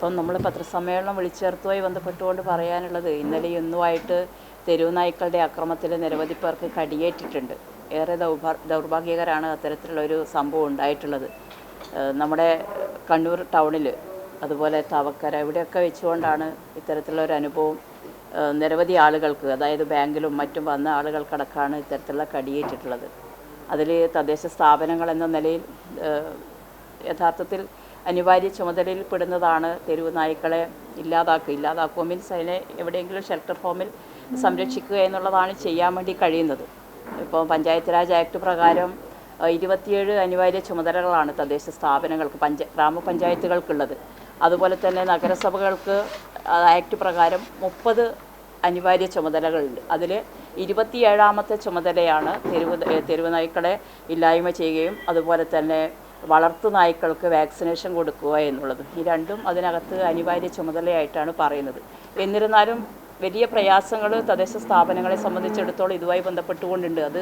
ഇപ്പം നമ്മൾ പത്രസമ്മേളനം വിളിച്ചേർത്തുമായി ബന്ധപ്പെട്ടുകൊണ്ട് പറയാനുള്ളത് ഇന്നലെ ഇന്നുമായിട്ട് തെരുവ് നായ്ക്കളുടെ അക്രമത്തിൽ നിരവധി പേർക്ക് കടിയേറ്റിട്ടുണ്ട്. ഏറെ ദൗർഭാ ദൗർഭാഗ്യകരമാണ് അത്തരത്തിലുള്ള ഒരു സംഭവം ഉണ്ടായിട്ടുള്ളത്. നമ്മുടെ കണ്ണൂർ ടൗണിൽ അതുപോലെ തവക്കര ഇവിടെയൊക്കെ വെച്ചുകൊണ്ടാണ് ഇത്തരത്തിലുള്ള ഒരു അനുഭവം നിരവധി ആളുകൾക്ക് അതായത് ബാങ്കിലും മറ്റും വന്ന ആളുകൾക്കടക്കമാണ് ഇത്തരത്തിലുള്ള കടിയേറ്റിട്ടുള്ളത്. അതിൽ തദ്ദേശ സ്ഥാപനങ്ങൾ എന്ന നിലയിൽ യഥാർത്ഥത്തിൽ അനിവാര്യ ചുമതലയിൽ പെടുന്നതാണ് തെരുവ് നായ്ക്കളെ ഇല്ലാതാക്കുക. ഇല്ലാതാക്കുക മീൻസ് അതിനെ എവിടെയെങ്കിലും ഷെൽട്ടർ ഹോമിൽ സംരക്ഷിക്കുക എന്നുള്ളതാണ് ചെയ്യാൻ വേണ്ടി കഴിയുന്നത്. ഇപ്പോൾ പഞ്ചായത്ത് രാജ് ആക്ട് പ്രകാരം ഇരുപത്തിയേഴ് അനിവാര്യ ചുമതലകളാണ് തദ്ദേശ സ്ഥാപനങ്ങൾക്ക് പഞ്ച ഗ്രാമപഞ്ചായത്തുകൾക്കുള്ളത്. അതുപോലെ തന്നെ നഗരസഭകൾക്ക് ആക്ട് പ്രകാരം മുപ്പത് അനിവാര്യ ചുമതലകളുണ്ട്. അതിൽ ഇരുപത്തിയേഴാമത്തെ ചുമതലയാണ് തെരുവ് തെരുവ് നായ്ക്കളെ ഇല്ലായ്മ ചെയ്യുകയും അതുപോലെ തന്നെ വളർത്തു നായ്ക്കൾക്ക് വാക്സിനേഷൻ കൊടുക്കുക എന്നുള്ളത്. ഈ രണ്ടും അതിനകത്ത് അനിവാര്യ ചുമതലയായിട്ടാണ് പറയുന്നത്. എന്നിരുന്നാലും വലിയ പ്രയാസങ്ങൾ തദ്ദേശ സ്ഥാപനങ്ങളെ സംബന്ധിച്ചിടത്തോളം ഇതുമായി ബന്ധപ്പെട്ടുകൊണ്ടുണ്ട്. അത്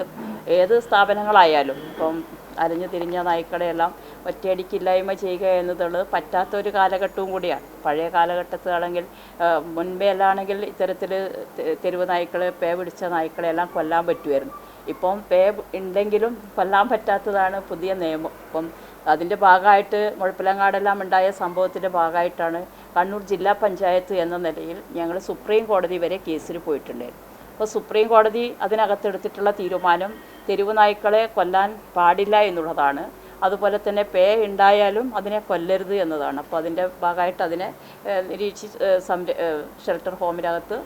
ഏത് സ്ഥാപനങ്ങളായാലും ഇപ്പം അരഞ്ഞു തിരിഞ്ഞ നായ്ക്കളെയെല്ലാം ഒറ്റയടിക്കില്ലായ്മ ചെയ്യുക എന്നതുള്ളത് പറ്റാത്ത ഒരു കാലഘട്ടവും കൂടിയാണ്. പഴയ കാലഘട്ടത്തിലാണെങ്കിൽ മുൻപേ ഇത്തരത്തിൽ തെരുവ് നായ്ക്കളെ പേ പിടിച്ച നായ്ക്കളെല്ലാം കൊല്ലാൻ പറ്റുമായിരുന്നു ഇപ്പം പേ ഉണ്ടെങ്കിലും കൊല്ലാൻ പറ്റാത്തതാണ് പുതിയ നിയമം. ഇപ്പം അതിന്റെ ഭാഗമായിട്ട് മുഴപ്പിലങ്ങാടെല്ലാം ഉണ്ടായ സംഭവത്തിന്റെ ഭാഗമായിട്ടാണ് കണ്ണൂർ ജില്ലാ പഞ്ചായത്ത് എന്ന നിലയിൽ ഞങ്ങൾ സുപ്രീം കോടതി വരെ കേസിൽ പോയിട്ടുണ്ടായിരുന്നു. അപ്പോൾ സുപ്രീം കോടതി അതിനകത്തെടുത്തിട്ടുള്ള തീരുമാനം തെരുവ് നായ്ക്കളെ കൊല്ലാൻ പാടില്ല എന്നുള്ളതാണ്. അതുപോലെ തന്നെ പേ ഉണ്ടായാലും അതിനെ കൊല്ലരുത് എന്നതാണ്. അപ്പോൾ അതിന്റെ ഭാഗമായിട്ട് അതിനെ നിരീക്ഷിച്ച് സംര ഷെൽട്ടർ ഹോമിനകത്ത്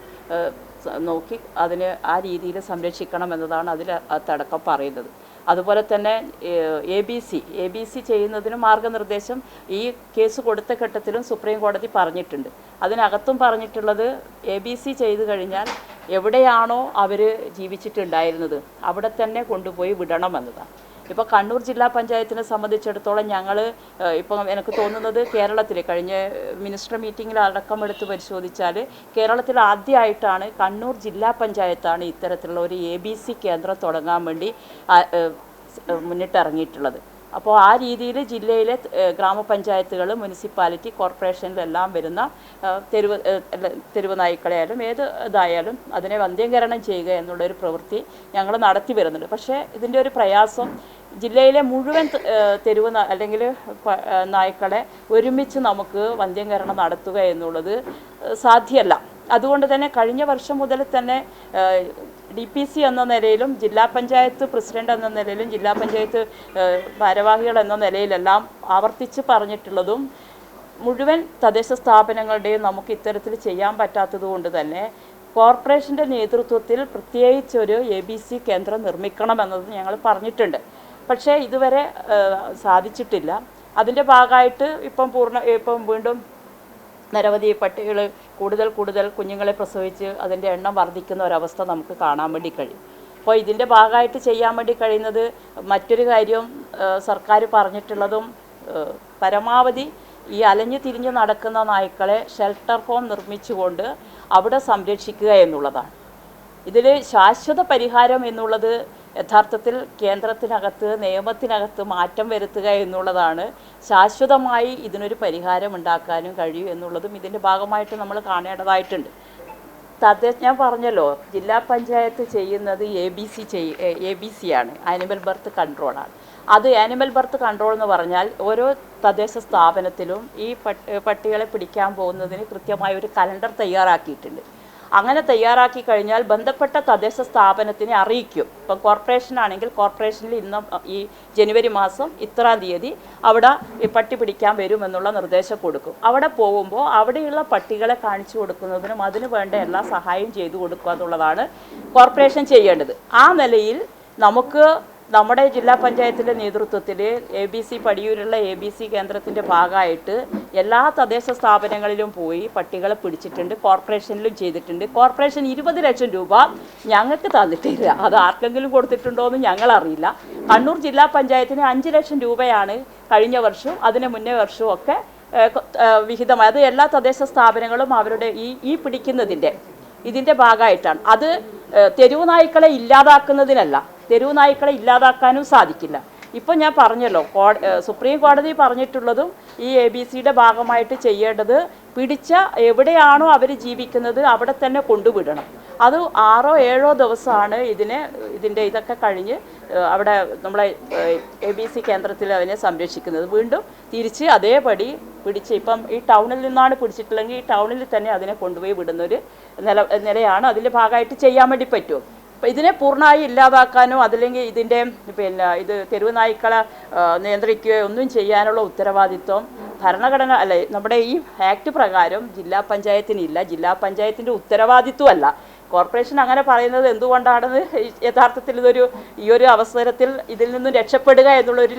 നോക്കി അതിനെ ആ രീതിയിൽ സംരക്ഷിക്കണം എന്നതാണ് അതിൽ തടക്കം പറയുന്നത്. അതുപോലെ തന്നെ A B C A B C ചെയ്യുന്നതിന് മാർഗനിർദ്ദേശം ഈ കേസ് കൊടുത്ത ഘട്ടത്തിലും സുപ്രീം കോടതി പറഞ്ഞിട്ടുണ്ട്. അതിനകത്തും പറഞ്ഞിട്ടുള്ളത് എ ബി സി ചെയ്തു കഴിഞ്ഞാൽ എവിടെയാണോ അവർ ജീവിച്ചിട്ടുണ്ടായിരുന്നത് അവിടെ തന്നെ കൊണ്ടുപോയി വിടണമെന്നതാണ് ഇപ്പോൾ കണ്ണൂർ ജില്ലാ പഞ്ചായത്തിനെ സംബന്ധിച്ചിടത്തോളം ഞങ്ങൾ ഇപ്പം എനിക്ക് തോന്നുന്നത് കേരളത്തിൽ കഴിഞ്ഞ മിനിസ്റ്റർ മീറ്റിങ്ങിൽ അടക്കം എടുത്ത് പരിശോധിച്ചാൽ കേരളത്തിൽ ആദ്യമായിട്ടാണ് കണ്ണൂർ ജില്ലാ പഞ്ചായത്താണ് ഇത്തരത്തിലുള്ള ഒരു എ കേന്ദ്രം തുടങ്ങാൻ വേണ്ടി മുന്നിട്ടിറങ്ങിയിട്ടുള്ളത്. അപ്പോൾ ആ രീതിയിൽ ജില്ലയിലെ ഗ്രാമപഞ്ചായത്തുകൾ മുനിസിപ്പാലിറ്റി കോർപ്പറേഷനിലെല്ലാം വരുന്ന തെരുവ് തെരുവ് നായ്ക്കളെയായാലും ഏത് ഇതായാലും അതിനെ വന്ധ്യംകരണം ചെയ്യുക എന്നുള്ളൊരു പ്രവൃത്തി ഞങ്ങൾ നടത്തി വരുന്നുണ്ട്. പക്ഷേ ഇതിന്റെ ഒരു പ്രയാസം ജില്ലയിലെ മുഴുവൻ തെരുവ് അല്ലെങ്കിൽ നായ്ക്കളെ ഒരുമിച്ച് നമുക്ക് വന്ധ്യംകരണം നടത്തുക എന്നുള്ളത് സാധ്യമല്ല. അതുകൊണ്ട് തന്നെ കഴിഞ്ഞ വർഷം മുതൽ തന്നെ ഡി പി സി എന്ന നിലയിലും ജില്ലാ പഞ്ചായത്ത് പ്രസിഡന്റ് എന്ന നിലയിലും ജില്ലാ പഞ്ചായത്ത് ഭാരവാഹികൾ എന്ന നിലയിലെല്ലാം ആവർത്തിച്ച് പറഞ്ഞിട്ടുള്ളതും മുഴുവൻ തദ്ദേശ സ്ഥാപനങ്ങളുടെയും നമുക്ക് ഇത്തരത്തിൽ ചെയ്യാൻ പറ്റാത്തത് കൊണ്ട് തന്നെ കോർപ്പറേഷന്റെ നേതൃത്വത്തിൽ പ്രത്യേകിച്ച് ഒരു എ ബി സി കേന്ദ്രം നിർമ്മിക്കണമെന്നത് ഞങ്ങൾ പറഞ്ഞിട്ടുണ്ട്. പക്ഷേ ഇതുവരെ സാധിച്ചിട്ടില്ല. അതിന്റെ ഭാഗമായിട്ട് ഇപ്പം പൂർണ ഇപ്പം വീണ്ടും നിരവധി പട്ടികൾ കൂടുതൽ കൂടുതൽ കുഞ്ഞുങ്ങളെ പ്രസവിച്ച് അതിന്റെ എണ്ണം വർദ്ധിക്കുന്ന ഒരവസ്ഥ നമുക്ക് കാണാൻ വേണ്ടി കഴിയും. അപ്പോൾ ഇതിന്റെ ഭാഗമായിട്ട് ചെയ്യാൻ വേണ്ടി കഴിയുന്നത് മറ്റൊരു കാര്യം സർക്കാർ പറഞ്ഞിട്ടുള്ളതും പരമാവധി ഈ അലഞ്ഞു തിരിഞ്ഞ് നടക്കുന്ന നായ്ക്കളെ ഷെൽട്ടർ ഹോം നിർമ്മിച്ചുകൊണ്ട് അവിടെ സംരക്ഷിക്കുക എന്നുള്ളതാണ്. ഇതിൽ ശാശ്വത പരിഹാരം എന്നുള്ളത് യഥാർത്ഥത്തിൽ കേന്ദ്രത്തിനകത്ത് നിയമത്തിനകത്ത് മാറ്റം വരുത്തുക എന്നുള്ളതാണ് ശാശ്വതമായി ഇതിനൊരു പരിഹാരം ഉണ്ടാക്കാനും കഴിയും എന്നുള്ളതും ഇതിന്റെ ഭാഗമായിട്ട് നമ്മൾ കാണേണ്ടതായിട്ടുണ്ട്. തദ്ദേശ ഞാൻ പറഞ്ഞല്ലോ ജില്ലാ പഞ്ചായത്ത് ചെയ്യുന്നത് എ ബി സി ചെയ് എ ബി സി ആണ്. ആനിമൽ ബർത്ത് കൺട്രോളാണ് അത് ആനിമൽ ബർത്ത് കൺട്രോൾ എന്ന് പറഞ്ഞാൽ ഓരോ തദ്ദേശ സ്ഥാപനത്തിലും ഈ പട്ടികളെ പിടിക്കാൻ പോകുന്നതിന് കൃത്യമായ ഒരു കലണ്ടർ തയ്യാറാക്കിയിട്ടുണ്ട്. അങ്ങനെ തയ്യാറാക്കി കഴിഞ്ഞാൽ ബന്ധപ്പെട്ട തദ്ദേശ സ്ഥാപനത്തിനെ അറിയിക്കും. ഇപ്പം കോർപ്പറേഷൻ ആണെങ്കിൽ കോർപ്പറേഷനിൽ ഇന്ന് ഈ ജനുവരി മാസം ഇത്രാം തീയതി അവിടെ പട്ടി പിടിക്കാൻ വരുമെന്നുള്ള നിർദ്ദേശം കൊടുക്കും. അവിടെ പോകുമ്പോൾ അവിടെയുള്ള പട്ടികളെ കാണിച്ചു കൊടുക്കുന്നതിനും അതിനു വേണ്ട എല്ലാ സഹായവും ചെയ്തു കൊടുക്കുക എന്നുള്ളതാണ് കോർപ്പറേഷൻ ചെയ്യേണ്ടത്. ആ നിലയിൽ നമുക്ക് നമ്മുടെ ജില്ലാ പഞ്ചായത്തിന്റെ നേതൃത്വത്തിൽ എ ബി സി പടിയൂരുള്ള എ ബി സി കേന്ദ്രത്തിന്റെ ഭാഗമായിട്ട് എല്ലാ തദ്ദേശ സ്ഥാപനങ്ങളിലും പോയി പട്ടികളെ പിടിച്ചിട്ടുണ്ട് കോർപ്പറേഷനിലും ചെയ്തിട്ടുണ്ട്. കോർപ്പറേഷൻ ഇരുപത് ലക്ഷം രൂപ ഞങ്ങൾക്ക് തന്നിട്ടില്ല അത് ആർക്കെങ്കിലും കൊടുത്തിട്ടുണ്ടോ എന്ന് ഞങ്ങളറിയില്ല. കണ്ണൂർ ജില്ലാ പഞ്ചായത്തിന് അഞ്ച് ലക്ഷം രൂപയാണ് കഴിഞ്ഞ വർഷവും അതിന് മുന്നേ വർഷവും ഒക്കെ വിഹിതമായ. അത് എല്ലാ തദ്ദേശ സ്ഥാപനങ്ങളും അവരുടെ ഈ ഈ പിടിക്കുന്നതിന്റെ ഇതിന്റെ ഭാഗമായിട്ടാണ്. അത് തെരുവ് നായ്ക്കളെ ഇല്ലാതാക്കുന്നതിനല്ല. തെരുവ് നായ്ക്കളെ ഇല്ലാതാക്കാനും സാധിക്കില്ല. ഇപ്പം ഞാൻ പറഞ്ഞല്ലോ സുപ്രീം കോടതി പറഞ്ഞിട്ടുള്ളതും ഈ എ ബി സിയുടെ ഭാഗമായിട്ട് ചെയ്യേണ്ടത് പിടിച്ച എവിടെയാണോ അവർ ജീവിക്കുന്നത് അവിടെ തന്നെ കൊണ്ടുവിടണം. അത് ആറോ ഏഴോ ദിവസമാണ് ഇതിനെ ഇതിന്റെ ഇതൊക്കെ കഴിഞ്ഞ് അവിടെ നമ്മളെ എ ബി സി കേന്ദ്രത്തിൽ അതിനെ സംരക്ഷിക്കുന്നത്. വീണ്ടും തിരിച്ച് അതേപടി പിടിച്ച് ഇപ്പം ഈ ടൗണിൽ നിന്നാണ് പിടിച്ചിട്ടുള്ളതെങ്കിൽ ഈ ടൗണിൽ തന്നെ അതിനെ കൊണ്ടുപോയി വിടുന്നൊരു നില നിലയാണ്. അതിന്റെ ഭാഗമായിട്ട് ചെയ്യാൻ വേണ്ടി പറ്റുമോ? അപ്പോൾ ഇതിനെ പൂർണമായി ഇല്ലാതാക്കാനോ അതല്ലെങ്കിൽ ഇതിന്റെ പിന്നെ ഇത് തെരുവ് നായ്ക്കളെ നിയന്ത്രിക്കുകയോ ഒന്നും ചെയ്യാനുള്ള ഉത്തരവാദിത്വം ഭരണഘടന അല്ലെ നമ്മുടെ ഈ ആക്ട് പ്രകാരം ജില്ലാ പഞ്ചായത്തിനില്ല ജില്ലാ പഞ്ചായത്തിന്റെ ഉത്തരവാദിത്വമല്ല. കോർപ്പറേഷൻ അങ്ങനെ പറയുന്നത് എന്തുകൊണ്ടാണെന്ന് യഥാർത്ഥത്തിൽ ഇതൊരു ഈ ഒരു അവസരത്തിൽ ഇതിൽ നിന്നും രക്ഷപ്പെടുക എന്നുള്ളൊരു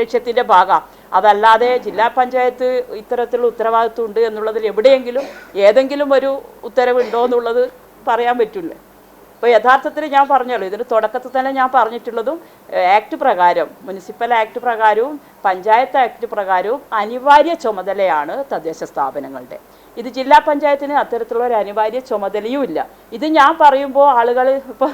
ലക്ഷ്യത്തിന്റെ ഭാഗം. അതല്ലാതെ ജില്ലാ പഞ്ചായത്ത് ഇത്തരത്തിലുള്ള ഉത്തരവാദിത്വം ഉണ്ട് എന്നുള്ളതിൽ എവിടെയെങ്കിലും ഏതെങ്കിലും ഒരു ഉത്തരവുണ്ടോ എന്നുള്ളത് പറയാൻ പറ്റില്ല. ഇപ്പോൾ യഥാർത്ഥത്തിൽ ഞാൻ പറഞ്ഞല്ലോ ഇതിന് തുടക്കത്തിൽ തന്നെ ഞാൻ പറഞ്ഞിട്ടുള്ളതും ആക്ട് പ്രകാരം മുനിസിപ്പൽ ആക്ട് പ്രകാരവും പഞ്ചായത്ത് ആക്ട് പ്രകാരവും അനിവാര്യ ചുമതലയാണ് തദ്ദേശ സ്ഥാപനങ്ങളുടെ. ഇത് ജില്ലാ പഞ്ചായത്തിന് അത്തരത്തിലുള്ള ഒരു അനിവാര്യ ചുമതലയും ഇല്ല. ഇത് ഞാൻ പറയുമ്പോൾ ആളുകൾ ഇപ്പോൾ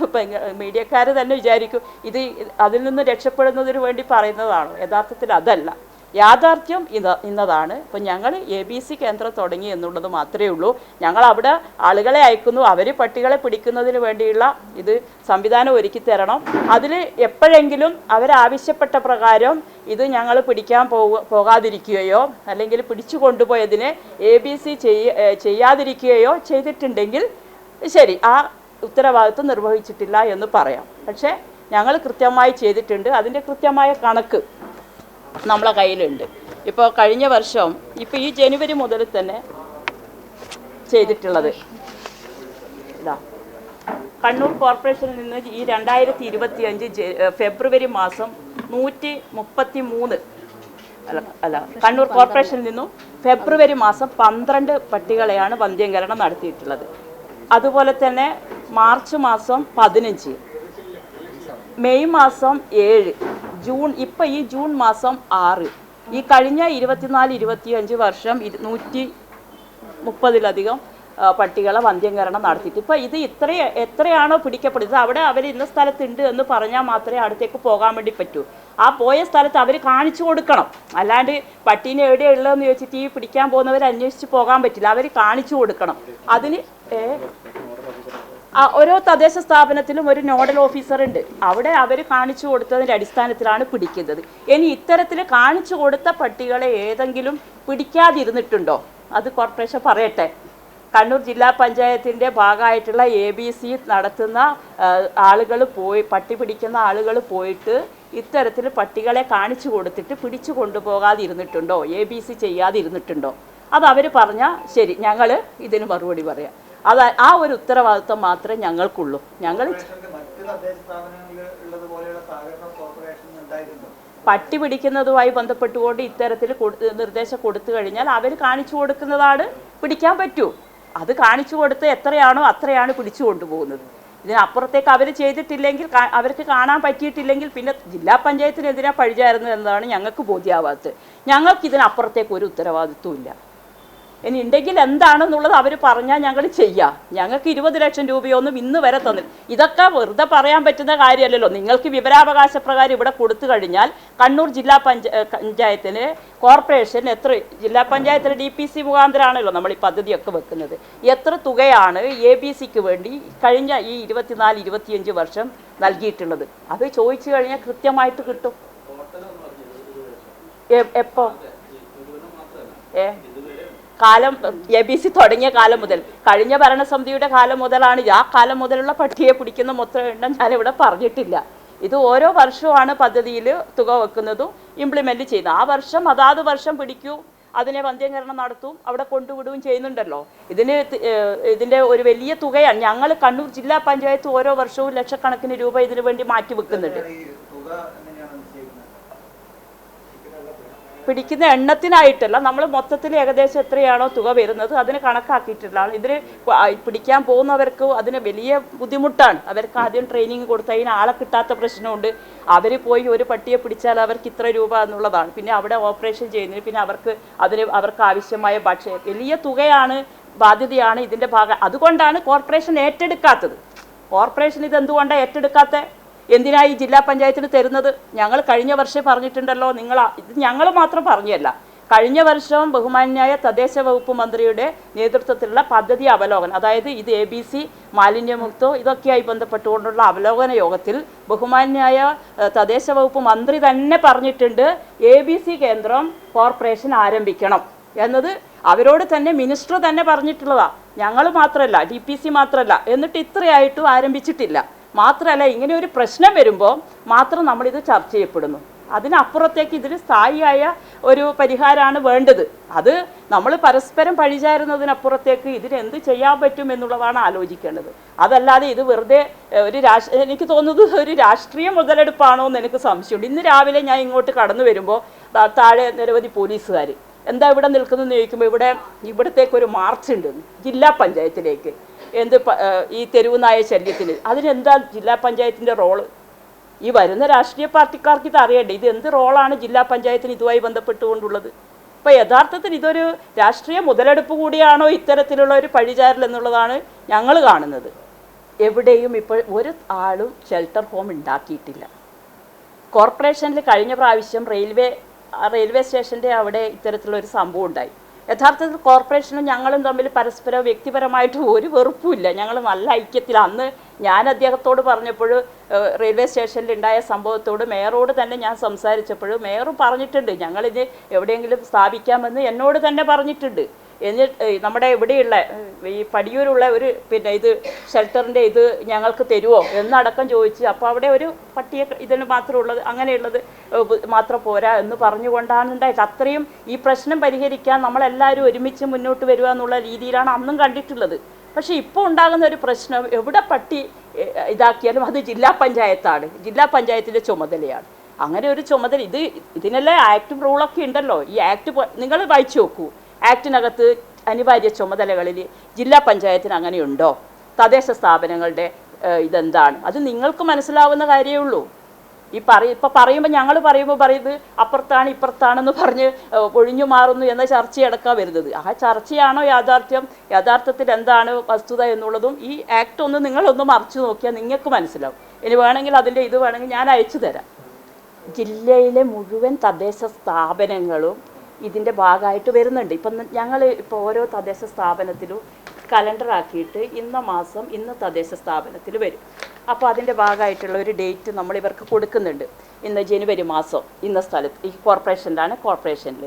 മീഡിയക്കാർ തന്നെ വിചാരിക്കും ഇത് അതിൽ നിന്ന് രക്ഷപ്പെടുന്നതിന് വേണ്ടി പറയുന്നതാണോ. യഥാർത്ഥത്തിൽ അതല്ല. യാഥാർത്ഥ്യം ഇത് ഇന്നതാണ്. ഇപ്പം ഞങ്ങൾ എ ബി സി കേന്ദ്രം തുടങ്ങി എന്നുള്ളത് മാത്രമേ ഉള്ളൂ. ഞങ്ങൾ അവിടെ ആളുകളെ അയക്കുന്നു അവർ പട്ടികളെ പിടിക്കുന്നതിന് വേണ്ടിയുള്ള ഇത് സംവിധാനം ഒരുക്കി തരണം. അതിൽ എപ്പോഴെങ്കിലും അവരാവശ്യപ്പെട്ട പ്രകാരം ഇത് ഞങ്ങൾ പിടിക്കാൻ പോക പോകാതിരിക്കുകയോ അല്ലെങ്കിൽ പിടിച്ചു കൊണ്ടുപോയതിനെ എ ബി സി ചെയ്യ ചെയ്യാതിരിക്കുകയോ ചെയ്തിട്ടുണ്ടെങ്കിൽ ശരി ആ ഉത്തരവാദിത്വം നിർവഹിച്ചിട്ടില്ല എന്ന് പറയാം. പക്ഷേ ഞങ്ങൾ കൃത്യമായി ചെയ്തിട്ടുണ്ട്. അതിന്റെ കൃത്യമായ കണക്ക് നമ്മളെ കയ്യിലുണ്ട്. ഇപ്പോൾ കഴിഞ്ഞ വർഷം ഇപ്പോൾ ഈ ജനുവരി മുതൽ തന്നെ ചെയ്തിട്ടുള്ളത്. ഇതാ. കണ്ണൂർ കോർപ്പറേഷനിൽ നിന്ന് ഈ രണ്ടായിരത്തി ഇരുപത്തി അഞ്ച് ഫെബ്രുവരി മാസം നൂറ്റി മുപ്പത്തി മൂന്ന് അല്ല അല്ല കണ്ണൂർ കോർപ്പറേഷനിൽ നിന്നും ഫെബ്രുവരി മാസം പന്ത്രണ്ട് പട്ടികളെയാണ് വന്ധ്യംകരണം നടത്തിയിട്ടുള്ളത്. അതുപോലെ തന്നെ മാർച്ച് മാസം പതിനഞ്ച് മെയ് മാസം ഏഴ് ജൂൺ ഇപ്പം ഈ ജൂൺ മാസം ആറ്. ഈ കഴിഞ്ഞ ഇരുപത്തിനാല് ഇരുപത്തിയഞ്ച് വർഷം നൂറ്റി മുപ്പതിലധികം പട്ടികളെ വന്ധ്യംകരണം നടത്തിയിട്ട്. ഇപ്പം ഇത് ഇത്ര എത്രയാണോ പിടിക്കപ്പെടുന്നത്? അവിടെ അവർ ഇന്ന സ്ഥലത്തുണ്ട് എന്ന് പറഞ്ഞാൽ മാത്രമേ അടുത്തേക്ക് പോകാൻ വേണ്ടി പറ്റൂ. ആ പോയ സ്ഥലത്ത് അവർ കാണിച്ചു കൊടുക്കണം. അല്ലാണ്ട് പട്ടീനെ എവിടെയുള്ളതെന്ന് ചോദിച്ചിട്ട് ഈ പിടിക്കാൻ പോകുന്നവർ അന്വേഷിച്ച് പോകാൻ പറ്റില്ല. അവർ കാണിച്ചു കൊടുക്കണം. അതിന് ഓരോ തദ്ദേശ സ്ഥാപനത്തിലും ഒരു നോഡൽ ഓഫീസർ ഉണ്ട്. അവിടെ അവർ കാണിച്ചു കൊടുത്തതിന്റെ അടിസ്ഥാനത്തിലാണ് പിടിക്കുന്നത്. ഇനി ഇത്തരത്തിൽ കാണിച്ചു കൊടുത്ത പട്ടികളെ ഏതെങ്കിലും പിടിക്കാതിരുന്നിട്ടുണ്ടോ? അത് കോർപ്പറേഷൻ പറയട്ടെ. കണ്ണൂർ ജില്ലാ പഞ്ചായത്തിന്റെ ഭാഗമായിട്ടുള്ള എ ബി സി നടത്തുന്ന ആളുകൾ പോയി പട്ടി പിടിക്കുന്ന ആളുകൾ പോയിട്ട് ഇത്തരത്തിൽ പട്ടികളെ കാണിച്ചു കൊടുത്തിട്ട് പിടിച്ചു കൊണ്ടുപോകാതിരുന്നിട്ടുണ്ടോ? എ ബി സി ചെയ്യാതിരുന്നിട്ടുണ്ടോ? അത് അവർ പറഞ്ഞാൽ ശരി ഞങ്ങൾ ഇതിന് മറുപടി പറയാം. അത് ആ ഒരു ഉത്തരവാദിത്വം മാത്രമേ ഞങ്ങൾക്കുള്ളൂ. ഞങ്ങൾ പട്ടി പിടിക്കുന്നതുമായി ബന്ധപ്പെട്ടുകൊണ്ട് ഇത്തരത്തിൽ നിർദ്ദേശം കൊടുത്തു കഴിഞ്ഞാൽ അവർ കാണിച്ചു കൊടുക്കുന്നതാണ് പിടിക്കാൻ പറ്റൂ. അത് കാണിച്ചു കൊടുത്ത് എത്രയാണോ അത്രയാണ് പിടിച്ചു കൊണ്ടുപോകുന്നത്. ഇതിനപ്പുറത്തേക്ക് അവർ ചെയ്തിട്ടില്ലെങ്കിൽ അവർക്ക് കാണാൻ പറ്റിയിട്ടില്ലെങ്കിൽ പിന്നെ ജില്ലാ പഞ്ചായത്തിനെതിരെ പഴിചാരുന്നത് എന്നതാണ് ഞങ്ങൾക്ക് ബോധ്യാവാത്തത്. ഞങ്ങൾക്ക് ഇതിനപ്പുറത്തേക്ക് ഒരു ഉത്തരവാദിത്വം ഇല്ല. ഇനി ഉണ്ടെങ്കിൽ എന്താണെന്നുള്ളത് അവർ പറഞ്ഞാൽ ഞങ്ങൾ ചെയ്യാം. ഞങ്ങൾക്ക് ഇരുപത് ലക്ഷം രൂപയൊന്നും ഇന്ന് വരെ തന്നില്ല. ഇതൊക്കെ വെറുതെ പറയാൻ പറ്റുന്ന കാര്യമല്ലല്ലോ. നിങ്ങൾക്ക് വിവരാവകാശ പ്രകാരം ഇവിടെ കൊടുത്തു കഴിഞ്ഞാൽ കണ്ണൂർ ജില്ലാ പഞ്ചായത്തിന് കോർപ്പറേഷൻ എത്ര ജില്ലാ പഞ്ചായത്തിൽ ഡി പി സി മുഖാന്തരമാണല്ലോ നമ്മൾ ഈ പദ്ധതിയൊക്കെ വെക്കുന്നത്. എത്ര തുകയാണ് എ ബി സിക്ക് വേണ്ടി കഴിഞ്ഞ ഈ ഇരുപത്തിനാല് ഇരുപത്തിയഞ്ച് വർഷം നൽകിയിട്ടുള്ളത്? അത് ചോദിച്ചു കഴിഞ്ഞാൽ കൃത്യമായിട്ട് കിട്ടും. എപ്പോ? ഏ? കാലം എ ബി സി തുടങ്ങിയ കാലം മുതൽ. കഴിഞ്ഞ ഭരണസമിതിയുടെ കാലം മുതലാണ് ആ കാലം മുതലുള്ള പട്ടിയെ പിടിക്കുന്ന മൊത്തം എണ്ണം ഞാനിവിടെ പറഞ്ഞിട്ടില്ല. ഇത് ഓരോ വർഷമാണ് പദ്ധതിയിൽ തുക വെക്കുന്നതും ഇംപ്ലിമെന്റ് ചെയ്യുന്നത്. ആ വർഷം അതാത് വർഷം പിടിക്കൂ അതിനെ വന്ധ്യകരണം നടത്തും അവിടെ കൊണ്ടുവിടുകയും ചെയ്യുന്നുണ്ടല്ലോ. ഇതിന് ഇതിന്റെ ഒരു വലിയ തുകയാണ്. ഞങ്ങൾ കണ്ണൂർ ജില്ലാ പഞ്ചായത്ത് ഓരോ വർഷവും ലക്ഷക്കണക്കിന് രൂപ ഇതിനു വേണ്ടി മാറ്റി വെക്കുന്നുണ്ട് ഈ തുക എങ്ങനെയാണ് നിശ്ചയിക്കുന്നത് പിടിക്കുന്ന എണ്ണത്തിനായിട്ടല്ല നമ്മൾ മൊത്തത്തിൽ ഏകദേശം എത്രയാണോ തുക വരുന്നത് അതിന് കണക്കാക്കിയിട്ടുള്ളതാണ് ഇതിന് പിടിക്കാൻ പോകുന്നവർക്ക് അതിന് വലിയ ബുദ്ധിമുട്ടാണ്. അവർക്ക് ആദ്യം ട്രെയിനിങ് കൊടുത്ത് അതിന് ആളെ കിട്ടാത്ത പ്രശ്നമുണ്ട്. അവർ പോയി ഒരു പട്ടിയെ പിടിച്ചാൽ അവർക്ക് ഇത്ര രൂപ എന്നുള്ളതാണ്. പിന്നെ അവിടെ ഓപ്പറേഷൻ ചെയ്യുന്നതിന് പിന്നെ അവർക്ക് അതിന് അവർക്ക് ആവശ്യമായ ഭക്ഷ്യ വലിയ തുകയാണ് ബാധ്യതയാണ് ഇതിന്റെ ഭാഗം. അതുകൊണ്ടാണ് കോർപ്പറേഷൻ ഏറ്റെടുക്കാത്തത്. കോർപ്പറേഷൻ ഇത് എന്തുകൊണ്ടാണ് ഏറ്റെടുക്കാത്തത് എന്തിനാ ഈ ജില്ലാ പഞ്ചായത്തിന് തരുന്നത്? ഞങ്ങൾ കഴിഞ്ഞ വർഷം പറഞ്ഞിട്ടുണ്ടല്ലോ നിങ്ങൾ ഇത് ഞങ്ങൾ മാത്രം പറഞ്ഞല്ല. കഴിഞ്ഞ വർഷം ബഹുമാന്യായ തദ്ദേശ വകുപ്പ് മന്ത്രിയുടെ നേതൃത്വത്തിലുള്ള പദ്ധതി അവലോകനം അതായത് ഇത് എ ബി സി മാലിന്യമുക്തോ ഇതൊക്കെയായി ബന്ധപ്പെട്ടുകൊണ്ടുള്ള അവലോകന യോഗത്തിൽ ബഹുമാന്യായ തദ്ദേശ വകുപ്പ് മന്ത്രി തന്നെ പറഞ്ഞിട്ടുണ്ട് എ ബി സി കേന്ദ്രം കോർപ്പറേഷൻ ആരംഭിക്കണം എന്നത് അവരോട് തന്നെ മിനിസ്റ്റർ തന്നെ പറഞ്ഞിട്ടുള്ളതാണ് ഞങ്ങൾ മാത്രമല്ല ഡി പി സി മാത്രമല്ല എന്നിട്ട് ഇത്രയായിട്ടും ആരംഭിച്ചിട്ടില്ല. മാത്രമല്ല ഇങ്ങനെ ഒരു പ്രശ്നം വരുമ്പോൾ മാത്രം നമ്മളിത് ചർച്ച ചെയ്യപ്പെടുന്നു. അതിനപ്പുറത്തേക്ക് ഇതിന് സ്ഥായിയായ ഒരു പരിഹാരമാണ് വേണ്ടത്. അത് നമ്മൾ പരസ്പരം പഴിചാരുന്നതിനപ്പുറത്തേക്ക് ഇതിനെന്ത് ചെയ്യാൻ പറ്റും എന്നുള്ളതാണ് ആലോചിക്കേണ്ടത്. അതല്ലാതെ ഇത് വെറുതെ ഒരു രാഷ് എനിക്ക് തോന്നുന്നത് ഒരു രാഷ്ട്രീയ മുതലെടുപ്പാണോ എന്ന് എനിക്ക് സംശയമുണ്ട്. ഇന്ന് രാവിലെ ഞാൻ ഇങ്ങോട്ട് കടന്നു വരുമ്പോൾ താഴെ നിരവധി പോലീസുകാർ എന്താ ഇവിടെ നിൽക്കുന്നതെന്ന് ചോദിക്കുമ്പോൾ ഇവിടെ ഇവിടത്തേക്ക് ഒരു മാർച്ച് ഉണ്ട് ജില്ലാ പഞ്ചായത്തിലേക്ക്. എന്ത് ഈ തെരുവുനായ ശല്യത്തിന് അതിനെന്താ ജില്ലാ പഞ്ചായത്തിന്റെ റോൾ? ഈ വരുന്ന രാഷ്ട്രീയ പാർട്ടിക്കാർക്ക് ഇത് അറിയണ്ടേ? ഇത് എന്ത് റോളാണ് ജില്ലാ പഞ്ചായത്തിന് ഇതുമായി ബന്ധപ്പെട്ടുകൊണ്ടുള്ളത്? അപ്പോൾ യഥാർത്ഥത്തിൽ ഇതൊരു രാഷ്ട്രീയ മുതലെടുപ്പ് കൂടിയാണോ ഇത്തരത്തിലുള്ള ഒരു പഴിചാരൽ എന്നുള്ളതാണ് ഞങ്ങൾ കാണുന്നത്. എവിടെയും ഇപ്പോൾ ഒരു ആളും ഷെൽട്ടർ ഹോം ഉണ്ടാക്കിയിട്ടില്ല. കോർപ്പറേഷനിൽ കഴിഞ്ഞ പ്രാവശ്യം റെയിൽവേ റെയിൽവേ സ്റ്റേഷന്റെ അവിടെ ഇത്തരത്തിലുള്ള ഒരു സംഭവം ഉണ്ടായി. യഥാർത്ഥത്തിൽ കോർപ്പറേഷനും ഞങ്ങളും തമ്മിൽ പരസ്പരം വ്യക്തിപരമായിട്ട് ഒരു വെറുപ്പുമില്ല. ഞങ്ങൾ നല്ല ഐക്യത്തിൽ അന്ന് ഞാൻ അദ്ദേഹത്തോട് പറഞ്ഞപ്പോൾ റെയിൽവേ സ്റ്റേഷനിൽ ഉണ്ടായ സംഭവത്തോട് മേയറോട് തന്നെ ഞാൻ സംസാരിച്ചപ്പോൾ മേയർ പറഞ്ഞിട്ടുണ്ട്. ഞങ്ങളിത് എവിടെയെങ്കിലും സ്ഥാപിക്കാമെന്ന് എന്നോട് തന്നെ പറഞ്ഞിട്ടുണ്ട്. എന്നിട്ട് നമ്മുടെ ഇവിടെയുള്ള ഈ പടിയൂരുള്ള ഒരു പിന്നെ ഇത് ഷെൽട്ടറിന്റെ ഇത് ഞങ്ങൾക്ക് തരുമോ എന്നടക്കം ചോദിച്ച് അപ്പോൾ അവിടെ ഒരു പട്ടിയെ ഇതിന് മാത്രമുള്ളത് അങ്ങനെയുള്ളത് മാത്രം പോരാ എന്ന് പറഞ്ഞുകൊണ്ടാണ് ഉണ്ടായിട്ട് അത്രയും ഈ പ്രശ്നം പരിഹരിക്കാൻ നമ്മളെല്ലാവരും ഒരുമിച്ച് മുന്നോട്ട് വരിക എന്നുള്ള രീതിയിലാണ് അന്നും കണ്ടിട്ടുള്ളത്. പക്ഷേ ഇപ്പോൾ ഉണ്ടാകുന്ന ഒരു പ്രശ്നം എവിടെ പട്ടി ഇതാക്കിയാലും അത് ജില്ലാ പഞ്ചായത്താണ്. ജില്ലാ പഞ്ചായത്തിന്റെ ചുമതലയാണ്. അങ്ങനെ ഒരു ചുമതല ഇത് ഇതിനെല്ലാം ആക്ട് റൂളൊക്കെ ഉണ്ടല്ലോ. ഈ ആക്ട് നിങ്ങൾ വായിച്ചു നോക്കൂ. ആക്ടിനകത്ത് അനിവാര്യ ചുമതലകളിൽ ജില്ലാ പഞ്ചായത്തിന് അങ്ങനെയുണ്ടോ? തദ്ദേശ സ്ഥാപനങ്ങളുടെ ഇതെന്താണ്? അത് നിങ്ങൾക്ക് മനസ്സിലാവുന്ന കാര്യമേ ഉള്ളൂ. ഈ പറയ ഇപ്പം പറയുമ്പോൾ ഞങ്ങൾ പറയുമ്പോൾ പറയുന്നത് അപ്പുറത്താണ് ഇപ്പുറത്താണെന്ന് പറഞ്ഞ് ഒഴിഞ്ഞു മാറുന്നു എന്ന ചർച്ചയടക്കം വരുന്നത്. ആ ചർച്ചയാണോ യാഥാർത്ഥ്യം? യഥാർത്ഥത്തിൽ എന്താണ് വസ്തുത എന്നുള്ളതും ഈ ആക്ട് ഒന്ന് നിങ്ങളൊന്ന് മറിച്ച് നോക്കിയാൽ നിങ്ങൾക്ക് മനസ്സിലാവും. ഇനി വേണമെങ്കിൽ അതിന്റെ ഇത് വേണമെങ്കിൽ ഞാൻ അയച്ചു തരാം. ജില്ലയിലെ മുഴുവൻ തദ്ദേശ സ്ഥാപനങ്ങളും ഇതിന്റെ ഭാഗമായിട്ട് വരുന്നുണ്ട്. ഇപ്പം ഞങ്ങൾ ഇപ്പോൾ ഓരോ തദ്ദേശ സ്ഥാപനത്തിലും കലണ്ടർ ആക്കിയിട്ട് ഇന്ന മാസം ഇന്ന് തദ്ദേശ സ്ഥാപനത്തിൽ വരും. അപ്പോൾ അതിന്റെ ഭാഗമായിട്ടുള്ള ഒരു ഡേറ്റ് നമ്മൾ ഇവർക്ക് കൊടുക്കുന്നുണ്ട്. ഇന്ന് ജനുവരി മാസം ഇന്ന സ്ഥലത്ത് ഈ കോർപ്പറേഷനിലാണ് കോർപ്പറേഷനിൽ.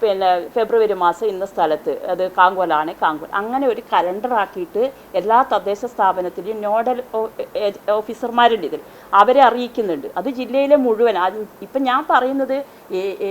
പിന്നെ ഫെബ്രുവരി മാസം ഇന്ന സ്ഥലത്ത് അത് കാങ്കോലാണ് കാങ്കോൽ. അങ്ങനെ ഒരു കലണ്ടർ ആക്കിയിട്ട് എല്ലാ തദ്ദേശ സ്ഥാപനത്തിലെയും നോഡൽ ഓഫീസർമാരുണ്ട് ഇതിൽ. അവരെ അറിയിക്കുന്നുണ്ട്. അത് ജില്ലയിലെ മുഴുവൻ. ഇപ്പം ഞാൻ പറയുന്നത്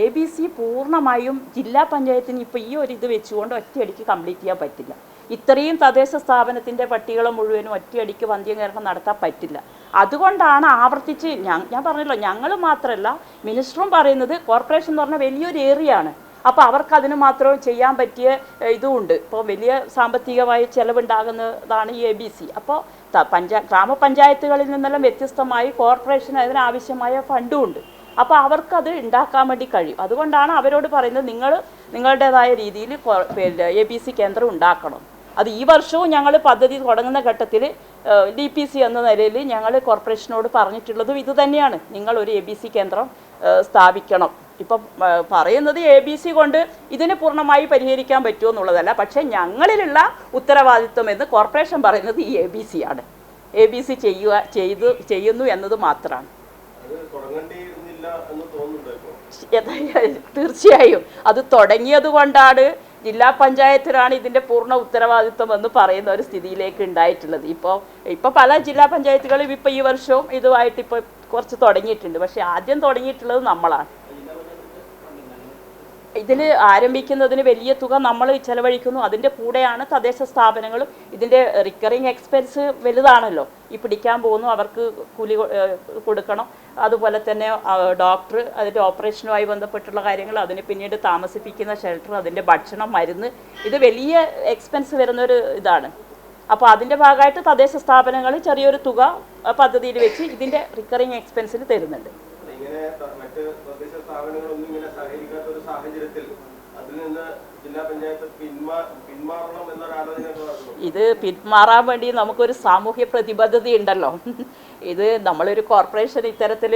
എ ബി സി പൂർണമായും ജില്ലാ പഞ്ചായത്തിന് ഇപ്പോൾ ഈ ഒരു ഇത് വെച്ചുകൊണ്ട് ഒറ്റയടിക്ക് കംപ്ലീറ്റ് ചെയ്യാൻ പറ്റില്ല. ഇത്രയും തദ്ദേശ സ്ഥാപനത്തിന്റെ പട്ടികളെ മുഴുവനും ഒറ്റയടിക്ക് വന്ധ്യകരണം നടത്താൻ പറ്റില്ല. അതുകൊണ്ടാണ് ആവർത്തിച്ച് ഞാൻ ഞാൻ പറഞ്ഞല്ലോ ഞങ്ങൾ മാത്രമല്ല മിനിസ്റ്ററും പറയുന്നത് കോർപ്പറേഷൻ എന്ന് പറഞ്ഞാൽ വലിയൊരു ഏരിയ ആണ് അപ്പോൾ അവർക്ക് അതിന് മാത്രം ചെയ്യാൻ പറ്റിയ ഇതുമുണ്ട്. ഇപ്പോൾ വലിയ സാമ്പത്തികമായ ചിലവുണ്ടാകുന്നതാണ് ഈ എ ബി സി അപ്പോൾ പഞ്ചാ ഗ്രാമപഞ്ചായത്തുകളിൽ നിന്നെല്ലാം വ്യത്യസ്തമായി കോർപ്പറേഷൻ അതിനാവശ്യമായ ഫണ്ടും ഉണ്ട് അപ്പോൾ അവർക്കത് ഉണ്ടാക്കാൻ വേണ്ടി കഴിയും. അതുകൊണ്ടാണ് അവരോട് പറയുന്നത് നിങ്ങൾ നിങ്ങളുടേതായ രീതിയിൽ എ ബി സി കേന്ദ്രം ഉണ്ടാക്കണം. അത് ഈ വർഷവും ഞങ്ങൾ പദ്ധതി തുടങ്ങുന്ന ഘട്ടത്തിൽ ഡി പി സി എന്ന നിലയിൽ ഞങ്ങൾ കോർപ്പറേഷനോട് പറഞ്ഞിട്ടുള്ളതും ഇത് തന്നെയാണ്. നിങ്ങൾ ഒരു എ ബി സി കേന്ദ്രം സ്ഥാപിക്കണം. ഇപ്പം പറയുന്നത് എ ബി സി കൊണ്ട് ഇതിനെ പൂർണമായി പരിഹരിക്കാൻ പറ്റുമോ എന്നുള്ളതല്ല. പക്ഷേ ഞങ്ങളിലുള്ള ഉത്തരവാദിത്വം എന്ന് കോർപ്പറേഷൻ പറയുന്നത് ഈ എ ബി സി ആണ്. എ ബി സി ചെയ്യുക ചെയ്തു ചെയ്യുന്നു എന്നത് മാത്രമാണ്. തീർച്ചയായും. അത് തുടങ്ങിയത് കൊണ്ടാണ് ജില്ലാ പഞ്ചായത്തിനാണ് ഇതിന്റെ പൂർണ ഉത്തരവാദിത്വം എന്ന് പറയുന്ന ഒരു സ്ഥിതിയിലേക്ക് ഉണ്ടായിട്ടുള്ളത്. ഇപ്പോൾ ഇപ്പോൾ പല ജില്ലാ പഞ്ചായത്തുകളും ഇപ്പോൾ ഈ വർഷവും ഇതുമായിട്ട് ഇപ്പോൾ കുറച്ച് തുടങ്ങിയിട്ടുണ്ട്. പക്ഷേ ആദ്യം തുടങ്ങിയിട്ടുള്ളത് നമ്മളാണ്. ഇതിൽ ആരംഭിക്കുന്നതിന് വലിയ തുക നമ്മൾ ചെലവഴിക്കുന്നു. അതിന്റെ കൂടെയാണ് തദ്ദേശ സ്ഥാപനങ്ങളും ഇതിന്റെ റിക്കറിങ് എക്സ്പെൻസ് വലുതാണല്ലോ. ഈ പിടിക്കാൻ പോകുന്നു അവർക്ക് കൂലി കൊടുക്കണം. അതുപോലെ തന്നെ ഡോക്ടർ അതിന്റെ ഓപ്പറേഷനുമായി ബന്ധപ്പെട്ടുള്ള കാര്യങ്ങൾ അതിന് പിന്നീട് താമസിപ്പിക്കുന്ന ഷെൽട്ടർ അതിന്റെ ഭക്ഷണം മരുന്ന് ഇത് വലിയ എക്സ്പെൻസ് വരുന്നൊരു ഇതാണ്. അപ്പോൾ അതിന്റെ ഭാഗമായിട്ട് തദ്ദേശ സ്ഥാപനങ്ങൾ ചെറിയൊരു തുക പദ്ധതിയിൽ വെച്ച് ഇതിന്റെ റിക്കറിങ് എക്സ്പെൻസിന് തരുന്നുണ്ട്. മറ്റ് തദ്ദേശ സ്ഥാപനങ്ങളൊന്നും ഇങ്ങനെ സഹകരിക്കാത്ത ഒരു സാഹചര്യത്തിൽ അതിൽ നിന്ന് ജില്ലാ പഞ്ചായത്ത് പിന്മാ പിന്മാറണം എന്നൊരു ആലോചന ഇത് പിന്മാറാൻ വേണ്ടി നമുക്കൊരു സാമൂഹ്യ പ്രതിബദ്ധത ഉണ്ടല്ലോ. ഇത് നമ്മളൊരു കോർപ്പറേഷൻ ഇത്തരത്തിൽ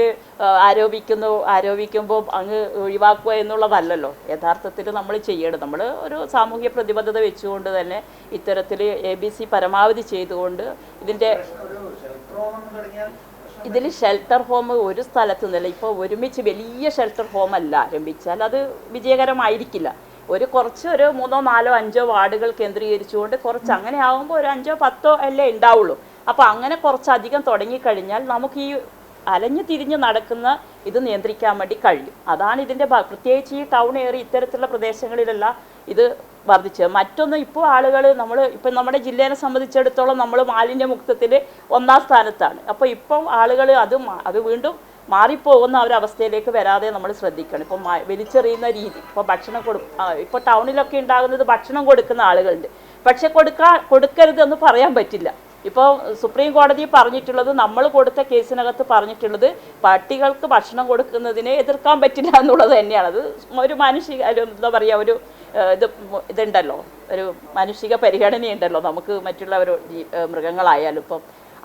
ആരോപിക്കുന്നു ആരോപിക്കുമ്പോൾ അങ്ങ് ഒഴിവാക്കുക എന്നുള്ളതല്ലല്ലോ. യഥാർത്ഥത്തിൽ നമ്മൾ ചെയ്യണം നമ്മൾ ഒരു സാമൂഹ്യ പ്രതിബദ്ധത വെച്ചുകൊണ്ട് തന്നെ ഇത്തരത്തിൽ എ ബി സി പരമാവധി ചെയ്തുകൊണ്ട് ഇതിന്റെ ഇതിൽ ഷെൽട്ടർ ഹോം ഒരു സ്ഥലത്തു നിന്നല്ല ഇപ്പോൾ ഒരുമിച്ച് വലിയ ഷെൽട്ടർ ഹോം അല്ല ആരംഭിച്ചാൽ അത് വിജയകരമായിരിക്കില്ല. ഒരു കുറച്ച് ഒരു മൂന്നോ നാലോ അഞ്ചോ വാർഡുകൾ കേന്ദ്രീകരിച്ചുകൊണ്ട് കുറച്ച് അങ്ങനെ ആകുമ്പോൾ ഒരു അഞ്ചോ പത്തോ അല്ലേ ഉണ്ടാവുള്ളൂ. അപ്പോൾ അങ്ങനെ കുറച്ചധികം തുടങ്ങിക്കഴിഞ്ഞാൽ നമുക്ക് ഈ അലഞ്ഞു തിരിഞ്ഞ് നടക്കുന്ന ഇത് നിയന്ത്രിക്കാൻ വേണ്ടി കഴിയും. അതാണ് ഇതിന്റെ പ്രത്യേകിച്ച് ഈ ടൗൺ ഏറി ഇത്തരത്തിലുള്ള പ്രദേശങ്ങളിലെല്ലാം ഇത് വർദ്ധിച്ചത് മറ്റൊന്ന് ഇപ്പോൾ ആളുകൾ നമ്മൾ ഇപ്പം നമ്മുടെ ജില്ലേനെ സംബന്ധിച്ചിടത്തോളം നമ്മൾ മാലിന്യമുക്തത്തിൽ ഒന്നാം സ്ഥാനത്താണ്. അപ്പോൾ ഇപ്പം ആളുകൾ അത് അത് വീണ്ടും മാറിപ്പോകുന്ന ഒരവസ്ഥയിലേക്ക് വരാതെ നമ്മൾ ശ്രദ്ധിക്കണം. ഇപ്പം വലിച്ചെറിയുന്ന രീതി ഇപ്പോൾ ഭക്ഷണം കൊടു ഇപ്പോൾ ടൗണിലൊക്കെ ഉണ്ടാകുന്നത് ഭക്ഷണം കൊടുക്കുന്ന ആളുകളുണ്ട്. പക്ഷെ കൊടുക്കാ കൊടുക്കരുതെന്ന് പറയാൻ പറ്റില്ല. ഇപ്പോൾ സുപ്രീം കോടതി പറഞ്ഞിട്ടുള്ളത് നമ്മൾ കൊടുത്ത കേസിനകത്ത് പറഞ്ഞിട്ടുള്ളത് പട്ടികൾക്ക് ഭക്ഷണം കൊടുക്കുന്നതിനെ എതിർക്കാൻ പറ്റില്ല എന്നുള്ളത് തന്നെയാണ്. അത് ഒരു മാനുഷിക എന്താ പറയുക ഒരു ഇത് ഇതുണ്ടല്ലോ. ഒരു മാനുഷിക പരിഗണനയുണ്ടല്ലോ. നമുക്ക് മറ്റുള്ളവർ മൃഗങ്ങളായാലും ഇപ്പം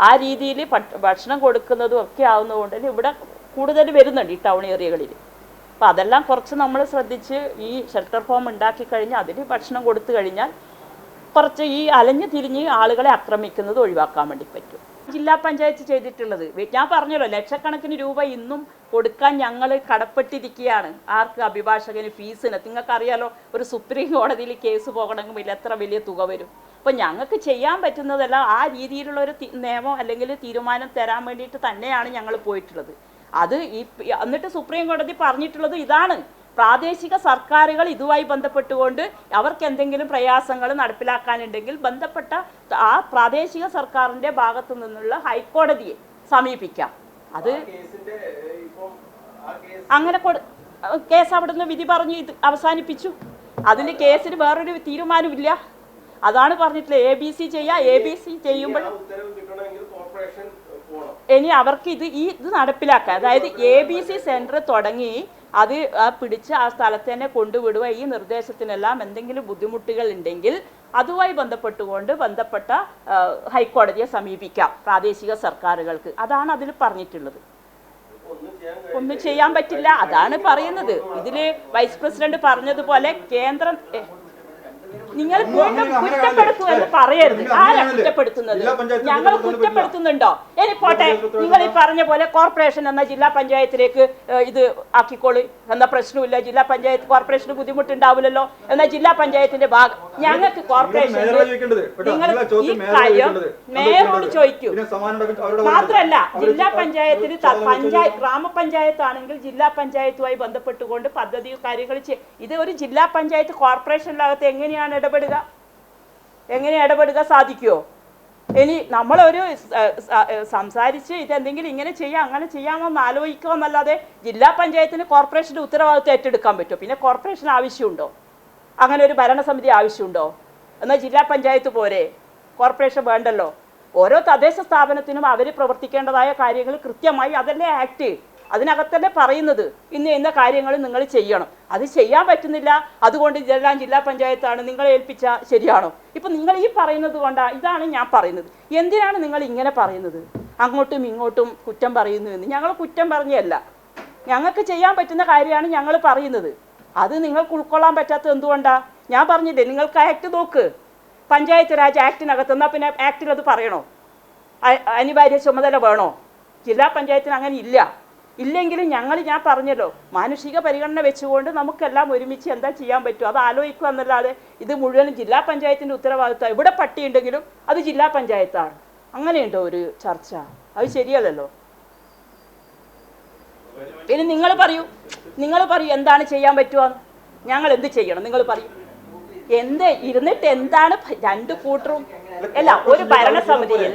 ആ രീതിയിൽ ഭക്ഷണം കൊടുക്കുന്നതും ഒക്കെ ആവുന്നതുകൊണ്ട് തന്നെ ഇവിടെ കൂടുതൽ വരുന്നുണ്ട് ഈ ടൗൺ ഏരിയകളിൽ. അപ്പോൾ അതെല്ലാം കുറച്ച് നമ്മൾ ശ്രദ്ധിച്ച് ഈ ഷെൽട്ടർ ഫോം ഉണ്ടാക്കി കഴിഞ്ഞാൽ അതിൽ ഭക്ഷണം കൊടുത്തു കഴിഞ്ഞാൽ കുറച്ച് ഈ അലഞ്ഞു തിരിഞ്ഞ് ആളുകളെ ആക്രമിക്കുന്നത് ഒഴിവാക്കാൻ വേണ്ടി പറ്റും. ജില്ലാ പഞ്ചായത്ത് ചെയ്തിട്ടുള്ളത്. ഞാൻ പറഞ്ഞല്ലോ ലക്ഷക്കണക്കിന് രൂപ ഇന്നും കൊടുക്കാൻ ഞങ്ങൾ കടപ്പെട്ടിരിക്കുകയാണ്. ആർക്ക് അഭിഭാഷകന് ഫീസിന്? നിങ്ങൾക്കറിയാലോ ഒരു സുപ്രീം കോടതിയിൽ കേസ് പോകണമെങ്കിൽ എത്ര വലിയ തുക വരും? അപ്പോൾ ഞങ്ങൾക്ക് ചെയ്യാൻ പറ്റുന്നതെല്ലാം ആ രീതിയിലുള്ള ഒരു നിയമം അല്ലെങ്കിൽ തീരുമാനം തരാൻ വേണ്ടിയിട്ട് തന്നെയാണ് ഞങ്ങൾ പോയിട്ടുള്ളത്. അത് ഈ എന്നിട്ട് സുപ്രീം കോടതി പറഞ്ഞിട്ടുള്ളത് ഇതാണ്. പ്രാദേശിക സർക്കാരുകൾ ഇതുമായി ബന്ധപ്പെട്ടുകൊണ്ട് അവർക്ക് എന്തെങ്കിലും പ്രയാസങ്ങൾ നടപ്പിലാക്കാനുണ്ടെങ്കിൽ ബന്ധപ്പെട്ട ആ പ്രാദേശിക സർക്കാരിന്റെ ഭാഗത്തു നിന്നുള്ള ഹൈക്കോടതിയെ സമീപിക്കാം. അത് അങ്ങനെ കേസ് അവിടുന്ന് വിധി പറഞ്ഞ് ഇത് അവസാനിപ്പിച്ചു. അതിന് കേസിന് വേറൊരു തീരുമാനമില്ല. അതാണ് പറഞ്ഞിട്ടുള്ളത്. എ ബി സി ചെയ്യുക എ ബി സി ചെയ്യുമ്പോൾ ഇനി അവർക്ക് ഇത് ഈ ഇത് നടപ്പിലാക്കാം അതായത് എ ബി സി സെന്റർ തുടങ്ങി അത് പിടിച്ച് ആ സ്ഥലത്ത് തന്നെ കൊണ്ടുവിടുക. ഈ നിർദ്ദേശത്തിനെല്ലാം എന്തെങ്കിലും ബുദ്ധിമുട്ടുകൾ ഉണ്ടെങ്കിൽ അതുമായി ബന്ധപ്പെട്ടുകൊണ്ട് ബന്ധപ്പെട്ട ഹൈക്കോടതിയെ സമീപിക്കാം പ്രാദേശിക സർക്കാരുകൾക്ക്. അതാണ് അതിൽ പറഞ്ഞിട്ടുള്ളത്. ഒന്നും ചെയ്യാൻ പറ്റില്ല. അതാണ് പറയുന്നത്. ഇതിൽ വൈസ് പ്രസിഡന്റ് പറഞ്ഞതുപോലെ കേന്ദ്രം നിങ്ങൾ വീണ്ടും കുറ്റപ്പെടുത്തും എന്ന് പറയരുത്. ആരാ കുറ്റപ്പെടുത്തുന്നത്? ഞങ്ങൾ കുറ്റപ്പെടുത്തുന്നുണ്ടോ? ഇനി പോട്ടെ. നിങ്ങൾ ഈ പറഞ്ഞ പോലെ കോർപ്പറേഷൻ എന്ന ജില്ലാ പഞ്ചായത്തിലേക്ക് ഇത് ആക്കിക്കോളി എന്ന പ്രശ്നമില്ല ജില്ലാ പഞ്ചായത്ത് കോർപ്പറേഷന് ബുദ്ധിമുട്ടുണ്ടാവില്ലല്ലോ എന്ന ജില്ലാ പഞ്ചായത്തിന്റെ ഭാഗം ഞങ്ങൾക്ക് കോർപ്പറേഷൻ. നിങ്ങൾ ഈ കാര്യം മേയറോട് ചോദിക്കൂ. മാത്രല്ല ജില്ലാ പഞ്ചായത്തിന് പഞ്ചായത്തിൽ പഞ്ചായത്ത് ഗ്രാമപഞ്ചായത്താണെങ്കിൽ ജില്ലാ പഞ്ചായത്തുമായി ബന്ധപ്പെട്ടുകൊണ്ട് പദ്ധതി കാര്യങ്ങൾ ചെയ്യും ഇത് ഒരു ജില്ലാ പഞ്ചായത്ത് കോർപ്പറേഷനിലകത്ത് എങ്ങനെയാണ് ഇടപെടുക? എങ്ങനെ ഇടപെടുക സാധിക്കുമോ ഇനി നമ്മളൊരു സംസാരിച്ച് ഇതെന്തെങ്കിലും ഇങ്ങനെ ചെയ്യാം അങ്ങനെ ചെയ്യാമെന്ന് ആലോചിക്കുമെന്നല്ലാതെ ജില്ലാ പഞ്ചായത്തിന് കോർപ്പറേഷന്റെ ഉത്തരവാദിത്വം ഏറ്റെടുക്കാൻ പറ്റുമോ? പിന്നെ കോർപ്പറേഷൻ ആവശ്യമുണ്ടോ? അങ്ങനെ ഒരു ഭരണസമിതി ആവശ്യമുണ്ടോ? എന്നാൽ ജില്ലാ പഞ്ചായത്ത് പോരെ? കോർപ്പറേഷൻ വേണ്ടല്ലോ. ഓരോ തദ്ദേശ സ്ഥാപനത്തിനും അവർ പ്രവർത്തിക്കേണ്ടതായ കാര്യങ്ങൾ കൃത്യമായി അതല്ലേ ആക്ട്. അതിനകത്തല്ലേ പറയുന്നത് ഇന്ന ഇന്ന കാര്യങ്ങൾ നിങ്ങൾ ചെയ്യണം. അത് ചെയ്യാൻ പറ്റുന്നില്ല. അതുകൊണ്ട് ഇതെല്ലാം ജില്ലാ പഞ്ചായത്താണ് നിങ്ങളെ ഏൽപ്പിച്ച ശരിയാണോ? ഇപ്പം നിങ്ങൾ ഈ പറയുന്നത് കൊണ്ടാ ഇതാണ് ഞാൻ പറയുന്നത്. എന്തിനാണ് നിങ്ങൾ ഇങ്ങനെ പറയുന്നത്? അങ്ങോട്ടും ഇങ്ങോട്ടും കുറ്റം പറയുന്നു എന്ന്. ഞങ്ങൾ കുറ്റം പറഞ്ഞല്ല ഞങ്ങൾക്ക് ചെയ്യാൻ പറ്റുന്ന കാര്യമാണ് ഞങ്ങൾ പറയുന്നത്. അത് നിങ്ങൾക്ക് ഉൾക്കൊള്ളാൻ പറ്റാത്തത് എന്തുകൊണ്ടാ? ഞാൻ പറഞ്ഞില്ലേ നിങ്ങൾക്ക് ആക്ട് നോക്ക്. പഞ്ചായത്ത് രാജ് ആക്ടിനകത്ത് എന്നാൽ പിന്നെ ആക്ടിൽ അത് പറയണോ? അനിവാര്യ ചുമതല വേണോ? ജില്ലാ പഞ്ചായത്തിന് അങ്ങനെ ഇല്ല. ഇല്ലെങ്കിലും ഞങ്ങൾ ഞാൻ പറഞ്ഞല്ലോ മാനുഷിക പരിഗണന വെച്ചുകൊണ്ട് നമുക്കെല്ലാം ഒരുമിച്ച് എന്താ ചെയ്യാൻ പറ്റും അത് ആലോചിക്കുക എന്നല്ലാതെ ഇത് മുഴുവനും ജില്ലാ പഞ്ചായത്തിന്റെ ഉത്തരവാദിത്തം ഇവിടെ പട്ടിയുണ്ടെങ്കിലും അത് ജില്ലാ പഞ്ചായത്താണ്. അങ്ങനെയുണ്ടോ ഒരു ചർച്ച? അത് ശരിയല്ലല്ലോ? പിന്നെ നിങ്ങൾ പറയൂ. നിങ്ങൾ പറയൂ എന്താണ് ചെയ്യാൻ പറ്റുക? ഞങ്ങൾ എന്ത് ചെയ്യണം? നിങ്ങൾ പറയൂ. എന്ത്? ഇരുന്നിട്ട് എന്താണ് രണ്ട് കൂട്ടറും? അല്ല ഒരു ഭരണസമിതിയിൽ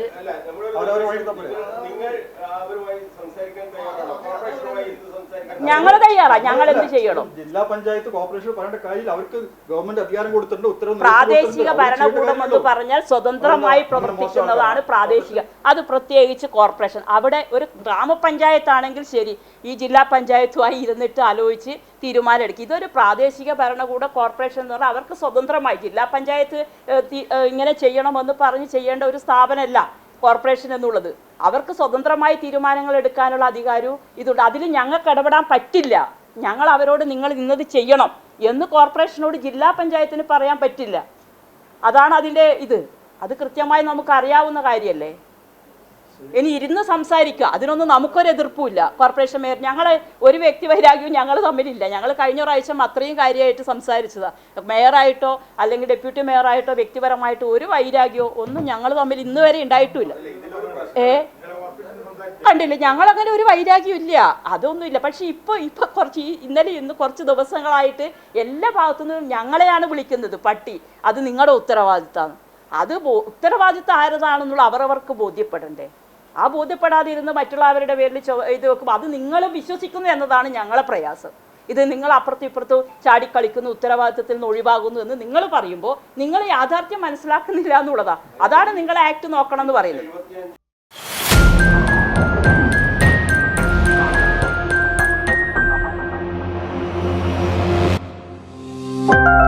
ഞങ്ങൾ തയ്യാറാ. ഞങ്ങൾ എന്ത് ചെയ്യണം? ജില്ലാ പഞ്ചായത്ത് കോർപ്പറേഷൻ പറയേണ്ട കാര്യമില്ല. അവർക്ക് ഗവൺമെന്റ് അധികാരം കൊടുത്തിട്ടുണ്ട് ഉത്തരവ് പ്രാദേശിക. ഭരണകൂടം എന്ന് പറഞ്ഞാൽ സ്വതന്ത്രമായി പ്രവർത്തിക്കുന്നതാണ് പ്രാദേശിക. അത് പ്രത്യേകിച്ച് കോർപ്പറേഷൻ. അവിടെ ഒരു ഗ്രാമപഞ്ചായത്താണെങ്കിൽ ശരി ഈ ജില്ലാ പഞ്ചായത്തുമായി ഇരുന്നിട്ട് ആലോചിച്ച് തീരുമാനമെടുക്കും. ഇതൊരു പ്രാദേശിക ഭരണകൂട കോർപ്പറേഷൻ എന്ന് പറഞ്ഞാൽ അവർക്ക് സ്വതന്ത്രമായി ജില്ലാ പഞ്ചായത്ത് ഇങ്ങനെ ചെയ്യണമെന്ന് പറഞ്ഞ് ചെയ്യേണ്ട ഒരു സ്ഥാപനമല്ല. കോർപ്പറേഷൻ എന്നുള്ളത്. അവർക്ക് സ്വതന്ത്രമായി തീരുമാനങ്ങൾ എടുക്കാനുള്ള അധികാരവും ഇതുണ്ട്. അതിൽ ഞങ്ങൾക്ക് ഇടപെടാൻ പറ്റില്ല. ഞങ്ങൾ അവരോട് നിങ്ങൾ ഇന്നത് ചെയ്യണം എന്ന് കോർപ്പറേഷനോട് ജില്ലാ പഞ്ചായത്തിന് പറയാൻ പറ്റില്ല. അതാണ് അതിന്റെ ഇത്. അത് കൃത്യമായി നമുക്ക് അറിയാവുന്ന കാര്യമല്ലേ? ഇനി ഇരുന്ന് സംസാരിക്കുക. അതിനൊന്നും നമുക്കൊരു എതിർപ്പുമില്ല കോർപ്പറേഷൻ മേയർ ഞങ്ങൾ ഒരു വ്യക്തി വൈരാഗ്യവും ഞങ്ങൾ തമ്മിലില്ല. ഞങ്ങൾ കഴിഞ്ഞ പ്രാവശ്യം അത്രയും കാര്യമായിട്ട് സംസാരിച്ചതാണ് മേയറായിട്ടോ അല്ലെങ്കിൽ ഡെപ്യൂട്ടി മേയറായിട്ടോ വ്യക്തിപരമായിട്ടോ ഒരു വൈരാഗ്യമോ ഒന്നും ഞങ്ങൾ തമ്മിൽ ഇന്ന് വരെ ഉണ്ടായിട്ടുമില്ല ഏ? കണ്ടില്ല? ഞങ്ങളങ്ങനെ ഒരു വൈരാഗ്യം ഇല്ല അതൊന്നുമില്ല. പക്ഷെ ഇപ്പോൾ ഇപ്പോൾ കുറച്ച് ഈ ഇന്നലെ ഇന്ന് കുറച്ച് ദിവസങ്ങളായിട്ട് എല്ലാ ഭാഗത്തു നിന്നും ഞങ്ങളെയാണ് വിളിക്കുന്നത് പട്ടി. അത് നിങ്ങളുടെ ഉത്തരവാദിത്തമാണ് അത് ഉത്തരവാദിത്തം ആരതാണെന്നുള്ള അവരവർക്ക് ബോധ്യപ്പെടണ്ടേ? ആ ബോധ്യപ്പെടാതിരുന്ന് മറ്റുള്ളവരുടെ പേരിൽ ഇത് വെക്കുമ്പോൾ അത് നിങ്ങൾ വിശ്വസിക്കുന്നു എന്നതാണ് ഞങ്ങളെ പ്രയാസം. ഇത് നിങ്ങൾ അപ്പുറത്തും ഇപ്പുറത്തും ചാടിക്കളിക്കുന്നു ഉത്തരവാദിത്വത്തിൽ നിന്ന് ഒഴിവാകുന്നു എന്ന് നിങ്ങൾ പറയുമ്പോൾ നിങ്ങൾ യാഥാർത്ഥ്യം മനസ്സിലാക്കുന്നില്ല എന്നുള്ളതാ. അതാണ് നിങ്ങൾ ആക്ട് നോക്കണം എന്ന് പറയുന്നത്. you